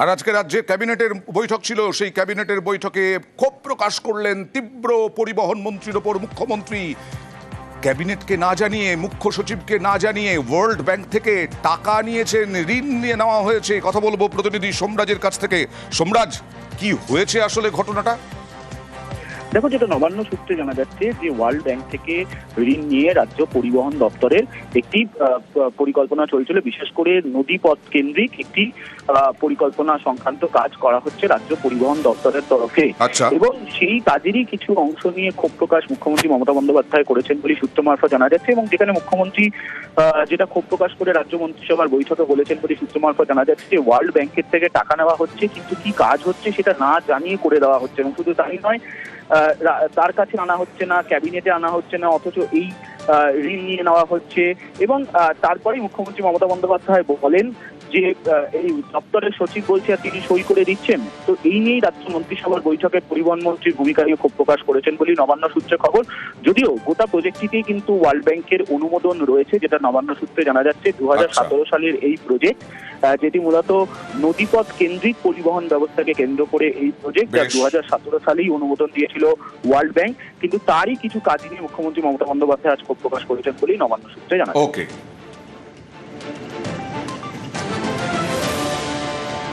আর আজকে রাজ্যে ক্যাবিনেটের বৈঠক ছিল, সেই ক্যাবিনেটের বৈঠকে ক্ষোভ প্রকাশ করলেন তীব্র পরিবহন মন্ত্রীর ওপর মুখ্যমন্ত্রী। ক্যাবিনেটকে না জানিয়ে, মুখ্য সচিবকে না জানিয়ে ওয়ার্ল্ড ব্যাংক থেকে টাকা নিয়েছেন, ঋণ নিয়ে নেওয়া হয়েছে, কথা বলব প্রতিনিধি সোমরাজের কাছ থেকে। সোমরাজ, কি হয়েছে আসলে ঘটনাটা? দেখো যেটা নবান্ন সূত্রে জানা যাচ্ছে যে ওয়ার্ল্ড ব্যাংক থেকে ঋণ নিয়ে রাজ্য পরিবহন দপ্তরের একটি পরিকল্পনা চলছিল। বিশেষ করে নদীপথ কেন্দ্রিক একটি পরিকল্পনা সংক্রান্ত কাজ করা হচ্ছে রাজ্য পরিবহন দপ্তরের তরফে। আচ্ছা। এবং সেই কাজেরই কিছু অংশ নিয়ে ক্ষোভ প্রকাশ মুখ্যমন্ত্রী মমতা বন্দ্যোপাধ্যায় করেছেন বলে সূত্র মারফত জানা যাচ্ছে। এবং যেখানে মুখ্যমন্ত্রী আহ, যেটা ক্ষোভ প্রকাশ করে রাজ্য মন্ত্রিসভার বৈঠকে বলেছেন বলে সূত্র মারফত জানা যাচ্ছে যে ওয়ার্ল্ড ব্যাংকের থেকে টাকা নেওয়া হচ্ছে কিন্তু কি কাজ হচ্ছে সেটা না জানিয়ে করে দেওয়া হচ্ছে। এবং শুধু তাই নয় তার কাছে আনা হচ্ছে না ক্যাবিনেটে আনা হচ্ছে না অথচ এই ঋণ নিয়ে নেওয়া হচ্ছে এবং তারপরেই মুখ্যমন্ত্রী মমতা বন্দ্যোপাধ্যায় বলেন যে এই দপ্তরের সচিব বলছে আর তিনি সই করে দিচ্ছেন। তো এই নিয়েই রাজ্য মন্ত্রিসভার বৈঠকে পরিবহন মন্ত্রীর ভূমিকা নিয়ে ক্ষোভ প্রকাশ করেছেন বলেই নবান্ন সূত্রে খবর। যদিও গোটা প্রজেক্টটিতেই কিন্তু ওয়ার্ল্ড ব্যাংকের অনুমোদন রয়েছে যেটা নবান্ন সূত্রে জানা যাচ্ছে দু হাজার সতেরো সালের এই প্রজেক্ট যেটি মূলত নদীপথ কেন্দ্রিক পরিবহন ব্যবস্থাকে কেন্দ্র করে এই প্রজেক্ট যা দু হাজার সতেরো সালেই অনুমোদন দিয়েছিল ওয়ার্ল্ড ব্যাংক। কিন্তু তারই কিছু কাজ নিয়ে মুখ্যমন্ত্রী মমতা বন্দ্যোপাধ্যায় আজ ক্ষোভ প্রকাশ করেছেন বলেই নবান্ন সূত্রে জানা ওকে